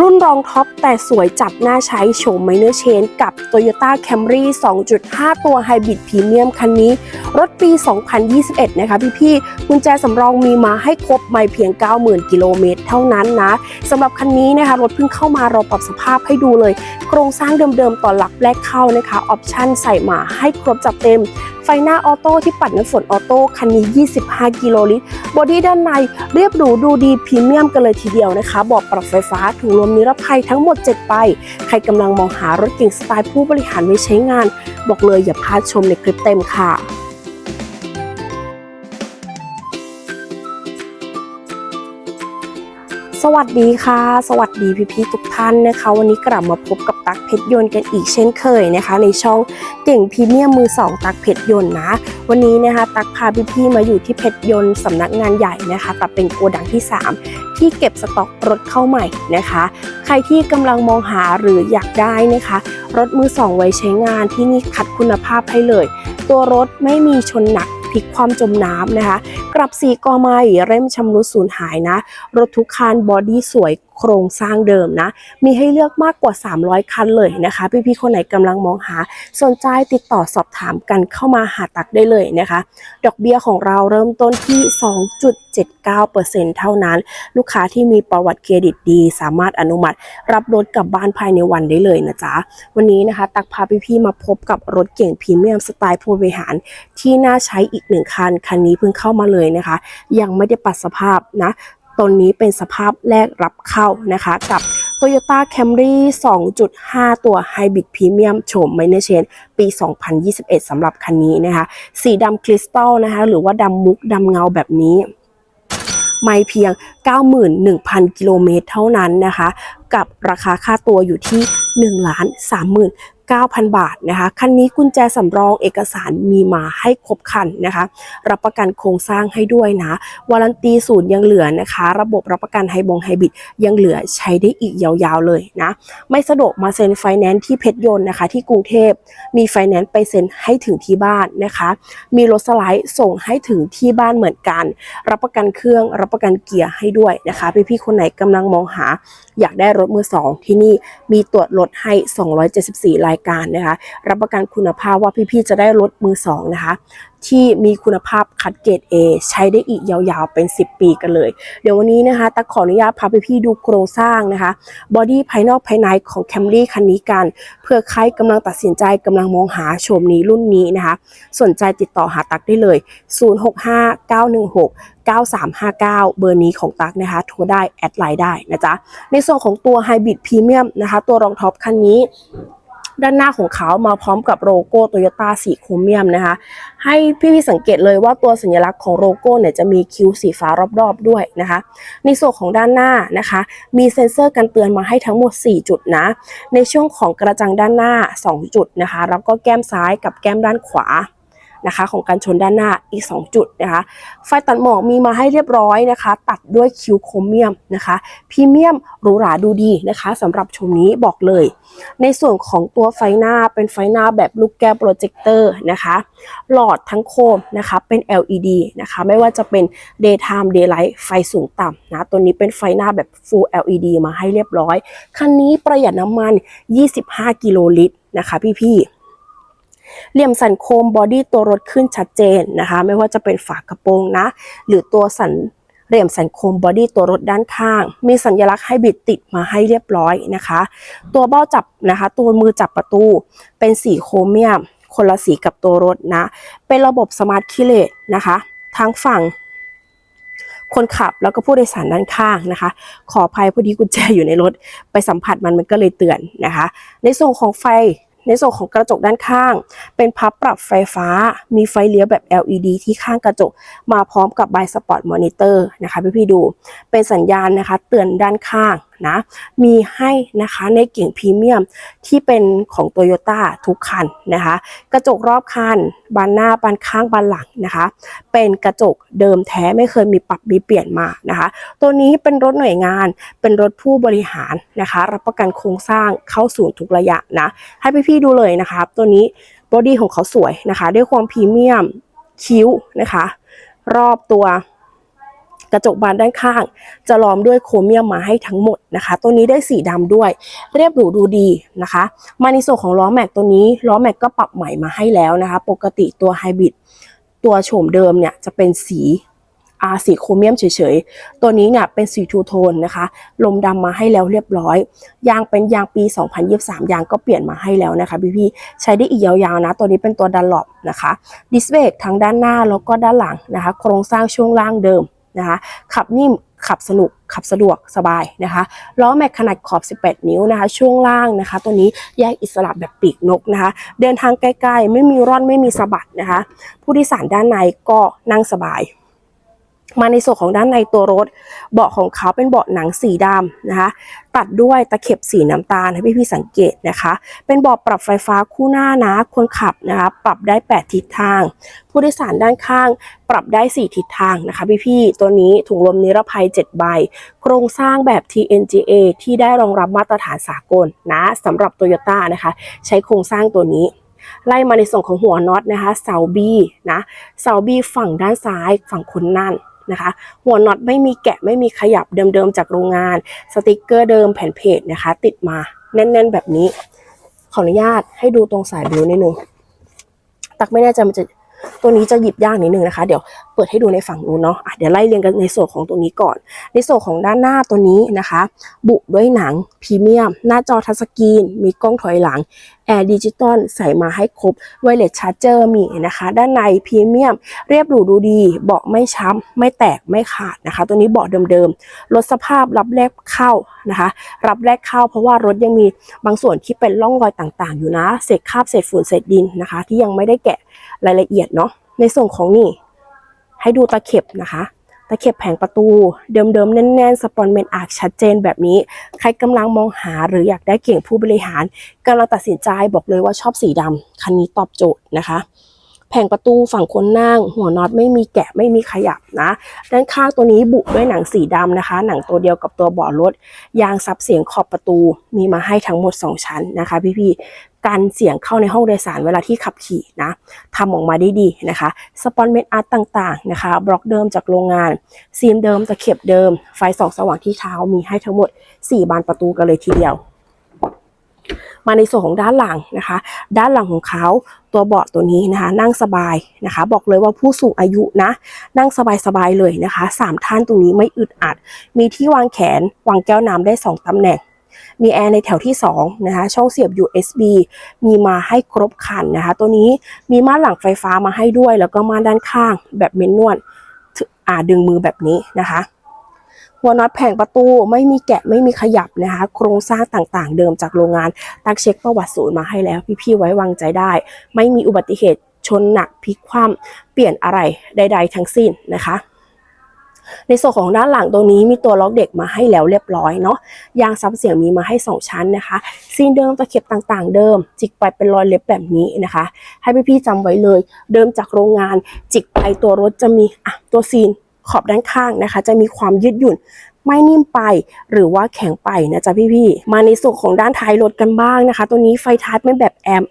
รุ่นรองท็อปแต่สวยจับหน้าใช้โฉมไมเนอร์เชนกับ Toyota Camry 2.5 ตัวไฮบริดพรีเมียมคันนี้ รถปี 2021 นะคะพี่ๆกุญแจสำรองมีมาให้ครบไม่เพียง 90,000 กิโลเมตรเท่านั้นนะสำหรับคันนี้นะคะรถเพิ่งเข้ามาเราปรับสภาพให้ดูเลย โครงสร้างเดิมๆตอนหลักแรกเข้านะคะ ออปชั่นใส่มาให้ครบจัดเต็มไฟหน้าออโต้ที่ปัดน้ำฝนออโต้คันนี้ 25 กิโลลิตร บอดี้ด้านในเรียบหรูดูดีพรีเมียมกันเลยทีเดียวนะคะ บอกปรับไฟฟ้าถุงลมนิรภัยทั้งหมด 7 ไป ใครกำลังมองหารถเก่งสไตล์ผู้บริหารไว้ใช้งาน บอกเลยอย่าพลาดชมในคลิปเต็มค่ะ สวัสดีค่ะ สวัสดีพี่ๆทุกท่านนะคะ วันนี้กลับมาพบกับตักเพชรยนต์กันอีกเช่นเคยนะคะ ในช่องเก่งพรีเมียมมือสองตักเพชรยนต์นะ วันนี้นะคะตักพาพี่ๆมาอยู่ที่เพชรยนต์สำนักงานใหญ่นะคะแต่เป็นโกดังที่ 3 ที่เก็บสต็อกรถเข้าใหม่นะคะ ใครที่กำลังมองหาหรืออยากได้นะคะ รถมือสองไว้ใช้งานที่นี่คัดคุณภาพให้เลย ตัวรถไม่มีชนหนัก พลิกความจมน้ำนะคะ กลับสีกอไม้เร่มชำรุดสูญหายนะ รถทุกคันบอดี้สวย โครงสร้างเดิมนะ มีให้เลือกมากกว่า 300 คันเลยนะคะ พี่ๆคนไหนกำลังมองหา สนใจติดต่อสอบถามกันเข้ามาหาตักได้เลยนะคะ ดอกเบี้ยของเราเริ่มต้นที่ 2.79%เท่านั้น ลูกค้าที่มีประวัติเครดิตดี สามารถอนุมัติ รับรถกลับบ้านภายในวันได้เลยนะจ๊ะ วันนี้นะคะ ตักพาพี่ๆมาพบกับรถเก่งพรีเมียมสไตล์ผู้บริหาร ที่น่าใช้อีกหนึ่งคันคันนี้เพิ่งเข้ามาเลยนะคะ ยังไม่ได้ปัดสภาพนะ ตนนี้เป็นสภาพแรกรับเข้านะคะกับ Toyota Camry 2.5 ตัว Hybrid Premium โฉม Minor Change ปี 2021สำหรับคันนี้นะคะ สีดำคริสตัลนะคะ หรือว่าดำมุกดำเงาแบบนี้ ไม่เพียง 91,000 กิโลเมตรเท่านั้นนะคะ กับราคาค่าตัวอยู่ที่1ล้าน30,000 9,000 บาทนะคะคันนี้กุญแจสำรองเอกสารมีมาให้ครบคันนะคะ รับประกันโครงสร้างให้ด้วยนะวารันตีศูนย์ยังเหลือนะคะ ระบบรับประกันไฮบงไฮบริดยังเหลือใช้ได้อีกยาวๆเลยนะ ไม่สะดวกมาเซ็นไฟแนนซ์ที่เพชรยนต์นะคะ ที่กรุงเทพมีไฟแนนซ์ไปเซ็นให้ถึงที่บ้านนะคะ มีรถสไลด์ส่งให้ถึงที่บ้านเหมือนกัน รับประกันเครื่องรับประกันเกียร์ให้ด้วยนะคะพี่ๆคนไหนกำลังมองหา อยากได้รถมือสองที่นี่มีตรวจรถให้ 274รายการนะคะ รับประกันคุณภาพว่าพี่ๆจะได้รถมือสองนะคะ ที่มีคุณภาพคัดเกรด A ใช้ได้อีกยาวๆเป็น 10 ปีกันเลย เดี๋ยววันนี้นะคะตักขออนุญาตพาพี่ๆดูโครงสร้างนะคะบอดี้ภายนอกภายในของ Camry คันนี้กันเพื่อใครกำลังตัดสินใจกำลังมองหาโฉมนี้รุ่นนี้นะคะ สนใจติดต่อหาตักได้เลย 065 916 9359 เบอร์นี้ของตักนะคะ โทรได้ แอดไลน์ได้นะจ๊ะ ในส่วนของตัว Hybrid Premium นะคะ ตัวรองท็อปคันนี้ ด้านหน้าของเขามาพร้อมกับโลโก้โตโยต้าสีโครเมียมนะคะ ให้พี่ๆสังเกตเลยว่าตัวสัญลักษณ์ของโลโก้เนี่ยจะมีคิ้วสีฟ้ารอบๆด้วยนะคะ ในส่วนของด้านหน้านะคะ มีเซ็นเซอร์กันเตือนมาให้ทั้งหมด 4 จุดนะ ในช่วงของกระจังด้านหน้า 2 จุดนะคะ แล้วก็แก้มซ้ายกับแก้มด้านขวา นะคะของการชนด้านหน้าอีก 2 จุดนะคะ ไฟตัดหมอกมีมาให้เรียบร้อยนะคะ ตัดด้วยคิวโครเมียมนะคะพรีเมียมหรูหราดูดีนะคะสำหรับชมนี้บอกเลย ในส่วนของตัวไฟหน้าเป็นไฟหน้าแบบลูกแก้วโปรเจคเตอร์นะคะ หลอดทั้งโคมนะคะเป็น LED นะคะไม่ว่าจะเป็น daytime daylight ไฟสูงต่ำนะตัวนี้เป็นไฟหน้าแบบ full LED มาให้เรียบร้อย คันนี้ประหยัดน้ำมัน 25 กิโลลิตรนะคะพี่ๆ เหลี่ยมสันโคมบอดี้ตัวรถขึ้นชัดเจนนะคะ ไม่ว่าจะเป็นฝากระโปรงนะ หรือตัวสันเหลี่ยมสันโคมบอดี้ตัวรถด้านข้าง มีสัญลักษณ์ให้บิดติดมาให้เรียบร้อยนะคะ ตัวเบ้าจับนะคะ ตัวมือจับประตูเป็นสีโครเมียม คนละสีกับตัวรถนะ เป็นระบบสมาร์ทคิเลตนะคะ ทั้งฝั่งคนขับแล้วก็ผู้โดยสารด้านข้างนะคะ ขออภัยพอดีกุญแจอยู่ในรถ ไปสัมผัสมันมันก็เลยเตือนนะคะ ในส่วนของไฟ ในส่วนของกระจกด้านข้าง เป็นพับปรับไฟฟ้า มีไฟเลี้ยวแบบ LED ที่ข้างกระจก มาพร้อมกับใบสปอร์ตมอนิเตอร์นะคะพี่ๆดู เป็นสัญญาณนะคะ เตือนด้านข้าง นะ มีให้นะคะในเก่งพรีเมียมที่เป็นของ Toyota ทุกคันนะคะ กระจกรอบคัน บานหน้าบานข้างบานหลังนะคะ เป็นกระจกเดิมแท้ไม่เคยมีปรับมีเปลี่ยนมานะคะ ตัวนี้เป็นรถหน่วยงานเป็นรถผู้บริหารนะคะ รับประกันโครงสร้างเข้าศูนย์ทุกระยะนะ ให้พี่ๆดูเลยนะคะ ตัวนี้บอดี้ของเขาสวยนะคะ ด้วยความพรีเมียมคิ้วนะคะ รอบตัว กระจกบานด้านข้าง จะล้อมด้วยโครเมียมมาให้ทั้งหมดนะคะ ตัวนี้ได้สีดำด้วย เรียบหรูดูดีนะคะ มาในส่วนของล้อแม็กตัวนี้ล้อแม็กก็ปรับใหม่มาให้แล้วนะคะ ปกติตัวไฮบริดตัวโฉมเดิมเนี่ยจะเป็นสีอาสีโครเมียมเฉยๆ ตัวนี้เนี่ยเป็นสีทูโทนนะคะ ลมดำมาให้แล้วเรียบร้อย ยางเป็นยางปี 2023 ยางก็เปลี่ยนมาให้แล้วนะคะพี่ๆ ใช้ได้อีกยาวๆนะ ตัวนี้เป็นตัวดันหลบนะคะ ดิสเบรกทั้งด้านหน้าแล้วก็ด้านหลังนะคะ โครงสร้างช่วงล่างเดิม นะคะ ขับนิ่มขับสนุกขับสะดวกสบายนะคะล้อแม็กขนาดขอบ 18 นิ้วนะคะ ช่วงล่างนะคะ ตัวนี้แยกอิสระแบบปีกนกนะคะ เดินทางใกล้ๆ ไม่มีร่อนไม่มีสะบัดนะคะ ผู้โดยสารด้านในก็นั่งสบาย มาในส่วนของด้านในตัวรถ เบาะของเขาเป็นเบาะหนังสีดำนะคะ ตัดด้วยตะเข็บสีน้ำตาลให้พี่พี่ๆสังเกตนะคะ เป็นเบาะปรับไฟฟ้าคู่หน้านะคนขับนะคะ ปรับได้ 8 ทิศทาง ผู้โดยสารด้านข้าง ปรับได้ 4 ทิศทางนะคะพี่พี่ๆตัวนี้ถุงลมนิรภัย 7 ใบ โครงสร้างแบบ TNGA ที่ได้รองรับมาตรฐานสากลนะสำหรับ Toyota นะคะ ใช้โครงสร้างตัวนี้ไล่มาในส่วนของหัวน็อตนะคะเสาบีนะเสาบีฝั่งด้านซ้ายฝั่งคนนั่น นะคะ หัวน็อตไม่มีแกะไม่มีขยับเดิมๆจากโรงงาน สติกเกอร์เดิมแผ่นเพจนะคะ ติดมาแน่น ๆ แบบนี้ ขออนุญาตให้ดูตรงสายบิวนิดนึง ตักไม่แน่ใจมันจะ ตัวนี้จะหยิบยากนิดนึงนะคะ เดี๋ยวเปิดให้ดูในฝั่งนู้นเนาะะเดี๋ยวไล่เรียงกันในส่วนของตัวนี้ก่อน ในส่วนของด้านหน้าตัวนี้นะคะ บุด้วยหนังพรีเมียม หน้าจอทัชสกรีน มีกล้องถอยหลังแอร์ดิจิตอลใส่มาให้ครบไวเลสชาร์เจอร์มีนะคะ ด้านในพรีเมียม เรียบหรูดูดี เบาะไม่ช้ำ ไม่แตกไม่ขาดนะคะ ตัวนี้เบาะเดิมๆลดสภาพรับแรกเข้านะคะ รับแรกเข้าเพราะว่ารถยังมีบางส่วนที่เป็นร่องรอยต่างๆ อยู่นะ เศษคราบเศษฝุ่นเศษดินนะคะ ที่ยังไม่ได้แกะ รายละเอียดเนาะในส่วนของนี่ ให้ดูตะเข็บนะคะ ตะเข็บแผงประตู เดิมๆ แน่นๆ สปอนเมนอาร์ชัดเจนแบบนี้ ใครกำลังมองหาหรืออยากได้เก่งผู้บริหารกำลังตัดสินใจบอกเลยว่าชอบสีดำคันนี้ตอบโจทย์นะคะแผงประตูฝั่งคนนั่ง หัวน็อตไม่มีแกะไม่มีขยับนะ ด้านข้างตัวนี้บุด้วยหนังสีดำนะคะ หนังตัวเดียวกับตัวเบาะรถ ยางซับเสียงขอบประตูมีมาให้ทั้งหมด 2 ชั้นนะคะ พี่ๆ กันเสียงเข้าในห้องโดยสารเวลาที่ขับขี่นะทำออกมาได้ดีนะคะสปอนเมนอาร์ตต่างๆนะคะบล็อกเดิมจากโรงงานซีมเดิมตะเข็บเดิม ไฟส่องสว่างที่เท้ามีให้ทั้งหมด 4 บานประตูกันเลยทีเดียวมาในส่วนของด้านหลังนะคะ ด้านหลังของเขาตัวเบาะตัวนี้นะคะ นั่งสบายนะคะ บอกเลยว่าผู้สูงอายุนะ นั่งสบายๆเลยนะคะสามท่านตรงนี้ไม่อึดอัด มีที่วางแขนวางแก้วน้ำได้ 2ตำแหน่ง มีแอร์ในแถวที่2นะคะช่องเสียบ USB มีมาให้ครบคันนะคะ ตัวนี้มีม่านหลังไฟฟ้ามาให้ด้วย แล้วก็ม่านด้านข้างแบบเมนนวลอ่าดึงมือแบบนี้นะคะหัวน็อตแผงประตูไม่มีแกะไม่มีขยับนะคะ โครงสร้างต่างๆ เดิมจากโรงงานตักเช็คประวัติศูนย์มาให้แล้ว พี่ๆไว้วางใจได้ ไม่มีอุบัติเหตุชนหนักพลิกคว่ำเปลี่ยนอะไรใด ๆ ทั้งสิ้นนะคะ ในส่วนของด้านหลังตรงนี้มีตัวล็อกเด็กมาให้แล้วเรียบร้อยเนาะยางซับเสียงมีมาให้ 2 ชั้นนะคะซีนเดิมตะเข็บต่างๆ เดิม จิกไปเป็นรอยเล็บแบบนี้นะคะ ให้พี่ๆจำไว้เลย เดิมจากโรงงาน จิกไปตัวรถจะมีอะตัวซีนขอบด้านข้างนะคะ จะมีความยืดหยุ่นไม่นิ่มไปหรือว่าแข็งไปนะจ๊ะพี่ๆมาในส่วนของด้านท้ายรถกันบ้างนะคะ ตัวนี้ไฟท้ายเป็นแบบแอม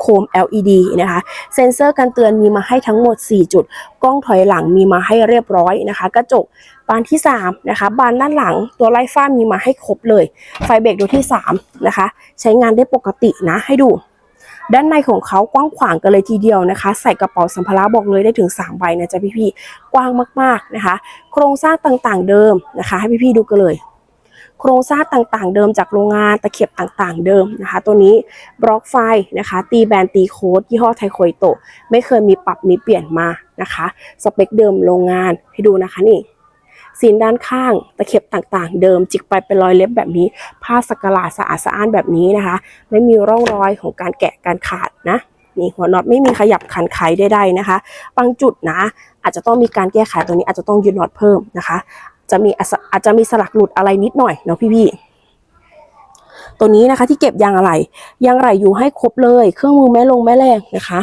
โคม LED นะคะ เซ็นเซอร์การเตือนมีมาให้ทั้งหมด 4 จุด กล้องถอยหลังมีมาให้เรียบร้อยนะคะ กระจกบานที่ 3 นะคะ บานด้านหลังตัวไล่ฟ้ามีมาให้ครบเลย ไฟเบรกดวงที่ 3 นะคะ ใช้งานได้ปกตินะให้ดูด้านในของเขากว้างขวางกันเลยทีเดียวนะคะ ใส่กระเป๋าสัมภาระบอกเลยได้ถึง 3 ใบนะจ๊ะพี่ๆกว้างมากๆนะคะ โครงสร้างต่างๆเดิมนะคะ ให้พี่ๆดูกันเลย โครงสร้างต่างๆ เดิมจากโรงงานตะเข็บต่างๆ เดิมนะคะ ตัวนี้บล็อกไฟนะคะ ตีแบรนด์ตีโค้ดยี่ห้อไทโคยโตไม่เคยมีปรับมีเปลี่ยนมานะคะ สเปคเดิมโรงงานให้ดูนะคะนี่ซีนด้านข้างตะเข็บต่างๆ เดิม จิกไปเป็นรอยเล็บแบบนี้ ผ้าสกลาสะอาดสะอ้านแบบนี้นะคะ ไม่มีร่องรอยของการแกะการขาดนะนี่หัวน็อตไม่มีขยับขันไขใดๆนะคะ บางจุดนะ อาจจะต้องมีการแก้ไขตัวนี้อาจจะต้องยืดน็อตเพิ่มนะคะ จะมีอาจจะมีสลักหลุดอะไรนิดหน่อยเนาะพี่ๆตัวนี้นะคะที่เก็บยางอะไรยางอะไรอยู่ให้ครบเลย เครื่องมือแม่ลงแม่แรงนะคะ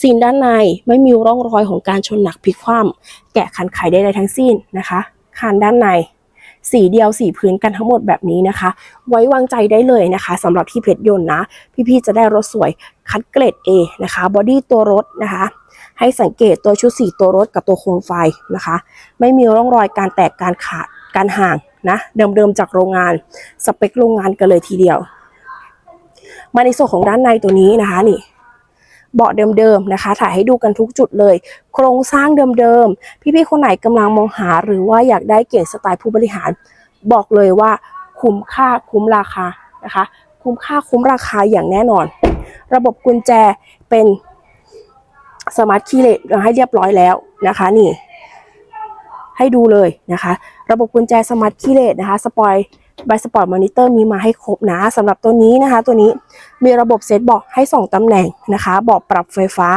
ซีนด้านในไม่มีร่องรอยของการชนหนักพลิกคว่ำแกะขันไขได้ทั้งสิ้นนะคะคานด้านในสีเดียวสีพื้นกันทั้งหมดแบบนี้นะคะ ไว้วางใจได้เลยนะคะสำหรับที่เพชรยนต์นะ พี่ๆจะได้รถสวยคัดเกรด A นะคะบอดี้ตัวรถนะคะ ให้สังเกตตัวชุดสีตัวรถกับตัวโคมไฟนะคะ ไม่มีร่องรอยการแตกการขาดการห่างนะเดิมๆจากโรงงานสเปคโรงงานกันเลยทีเดียว มาในส่วนของด้านในตัวนี้นะคะนี่เบาะเดิมๆนะคะ ถ่ายให้ดูกันทุกจุดเลย โครงสร้างเดิมๆ พี่ๆ คนไหนกำลังมองหา หรือว่าอยากได้เก่งสไตล์ผู้บริหาร บอกเลยว่าคุ้มค่าคุ้มราคานะคะ คุ้มค่าคุ้มราคาอย่างแน่นอน ระบบกุญแจเป็น สมาร์ทคีย์เลสให้เรียบร้อยแล้วนะคะนี่ ให้ดูเลยนะคะ ระบบกุญแจสมาร์ทคีย์เลสนะคะสปอยใบสปอร์ตมอนิเตอร์มีมาให้ครบนะสำหรับตัวนี้นะคะ ตัวนี้มีระบบเซตเบอกให้สองตำแหน่งนะคะเบอกปรับไฟฟ้า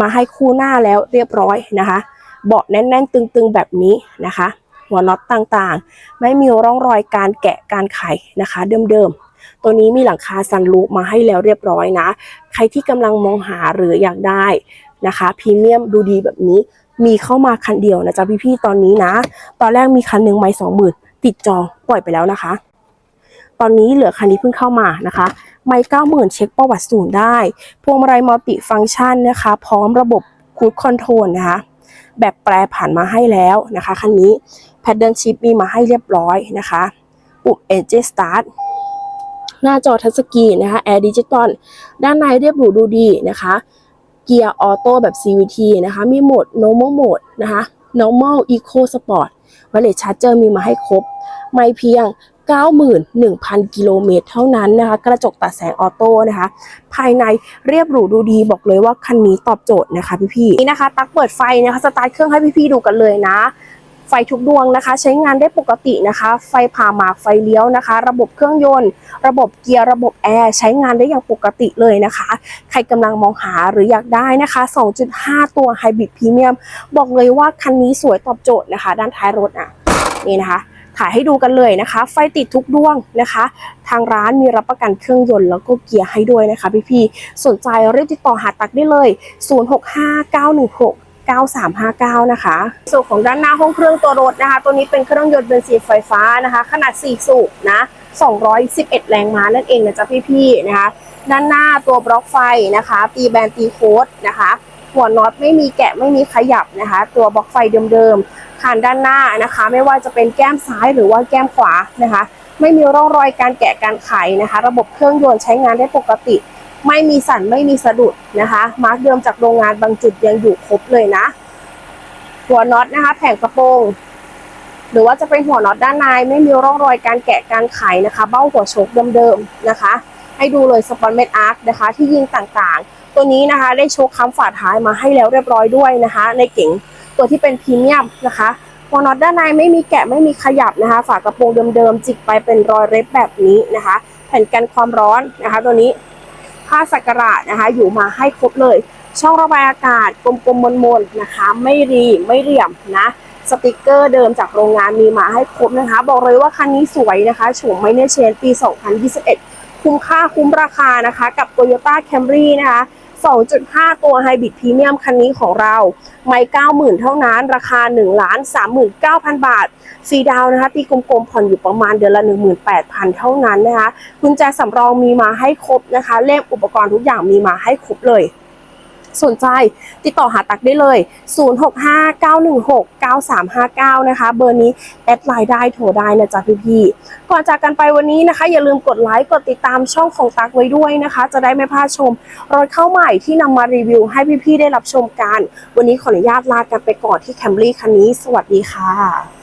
มาให้คู่หน้าแล้วเรียบร้อยนะคะ เบาะแน่นๆ ตึงๆ แบบนี้นะคะ หัวน็อตต่างๆ ไม่มีร่องรอยการแกะการไขนะคะ เดิมๆ ตัวนี้มีหลังคาซันรูปมาให้แล้วเรียบร้อยนะ ใครที่กำลังมองหาหรืออยากได้นะคะพรีเมียมดูดีแบบนี้มีเข้ามาคันเดียวนะจ๊ะพี่ๆตอนนี้นะ ตอนแรกมีคันหนึ่งไม่สองหมื่นติดจองปล่อยไปแล้วนะคะ ตอนนี้เหลือคันนี้เพิ่งเข้ามานะคะไม่เก้าหมื่นเช็คประวัติศูนย์ได้ พวงมาลัยมัลติฟังก์ชันนะคะ พร้อมระบบคูดคอนโทรลนะคะ แบบแปรผ่านมาให้แล้วนะคะคันนี้แพดเดิลชิปมีมาให้เรียบร้อยนะคะ ปุ่ม Engine Start หน้าจอทัชสกรีนนะคะ Air Digital ด้านในเรียบหรูดูดีนะคะ เกียร์ออโต้แบบ CVT นะคะ มีโหมด normal mode นะคะ normal eco sport ไวเลชาร์เจอร์มีมาให้ครบ ไม่เพียง 91,000 กิโลเมตรเท่านั้นนะคะ กระจกตัดแสงออโต้นะคะ ภายในเรียบหรูดูดีบอกเลยว่าคันนี้ตอบโจทย์นะคะพี่ๆนี่นะคะ ตักเปิดไฟนะคะ สตาร์ทเครื่องให้พี่ๆดูกันเลยนะ ไฟทุกดวงนะคะ ใช้งานได้ปกตินะคะ ไฟผ่าหมากไฟเลี้ยวนะคะ ระบบเครื่องยนต์ ระบบเกียร์ระบบแอร์ใช้งานได้อย่างปกติเลยนะคะ ใครกำลังมองหาหรืออยากได้นะคะ 2.5 ตัวไฮบริดพรีเมียมบอกเลยว่าคันนี้สวยตอบโจทย์นะคะ ด้านท้ายรถอะนี่นะคะถ่ายให้ดูกันเลยนะคะ ไฟติดทุกดวงนะคะ ทางร้านมีรับประกันเครื่องยนต์แล้วก็เกียร์ให้ด้วยนะคะพี่ๆสนใจรีบติดต่อหาตักได้เลย 065916 9359 นะคะ ส่วนของด้านหน้าห้องเครื่องตัวรถนะคะ ตัวนี้เป็นเครื่องยนต์เบนซินไฟฟ้านะคะ ขนาด 4 สูบนะ 211 แรงม้านั่นเองนะจ๊ะพี่ๆนะคะ ด้านหน้าตัวบล็อกไฟนะคะ ตีแบนตีโค้ดนะคะ หัวน็อตไม่มีแกะไม่มีขยับนะคะ ตัวบล็อกไฟเดิมๆคานด้านหน้านะคะ ไม่ว่าจะเป็นแก้มซ้ายหรือว่าแก้มขวานะคะ ไม่มีร่องรอยการแกะการไขนะคะ ระบบเครื่องยนต์ใช้งานได้ปกติ ไม่มีสั่นไม่มีสะดุดนะคะ มาร์กเดิมจากโรงงานบางจุดยังอยู่ครบเลยนะ หัวน็อตนะคะ แผงกระโปรงหรือว่าจะเป็นหัวน็อตด้านในไม่มีร่องรอยการแกะการไขนะคะ เบ้าหัวโชคเดิมๆนะคะ ให้ดูเลยสปอนเมตอาร์คนะคะ ที่ยิงต่างๆ ตัวนี้นะคะ ได้โชคค้ำฝาท้ายมาให้แล้วเรียบร้อยด้วยนะคะ ในเก๋งตัวที่เป็นพรีเมียมนะคะ หัวน็อตด้านในไม่มีแกะไม่มีขยับนะคะ ฝากระโปรงเดิมๆจิกไปเป็นรอยเล็บแบบนี้นะคะ แผ่นกันความร้อนนะคะ ตัวนี้ ผ้าสักการะนะคะ อยู่มาให้ครบเลย ช่องระบายอากาศกลมๆมนๆนะคะ ไม่รีไม่เหลี่ยมนะสติกเกอร์เดิมจากโรงงานมีมาให้ครบนะคะ บอกเลยว่าคันนี้สวยนะคะโฉมไม่เนเชนปี 2021 คุ้มค่าคุ้มราคานะคะ กับ Toyota Camry นะคะ 2.5 ตัวไฮบริดพรีเมียมคันนี้ของเรา ไม่90,000 เท่านั้น ราคา 1 39,000 บาทฟรีดาวนะคะตีกลมๆผ่อนอยู่ประมาณเดือนละ 18,000 เท่านั้นนะคะกุญแจสำรองมีมาให้ครบนะคะเล่มอุปกรณ์ทุกอย่างมีมาให้ครบเลย สนใจติดต่อหาตักได้เลย 0659169359 นะคะ เบอร์นี้แอดไลน์ได้โทรได้นะจ๊ะพี่ๆก่อนจากกันไปวันนี้นะคะ อย่าลืมกดไลค์กดติดตามช่องของตักไว้ด้วยนะคะ จะได้ไม่พลาดชมรถเข้าใหม่ที่นำมารีวิวให้พี่ๆได้รับชมกัน วันนี้ขออนุญาตลากันไปก่อนที่แคมรี่คันนี้ สวัสดีค่ะ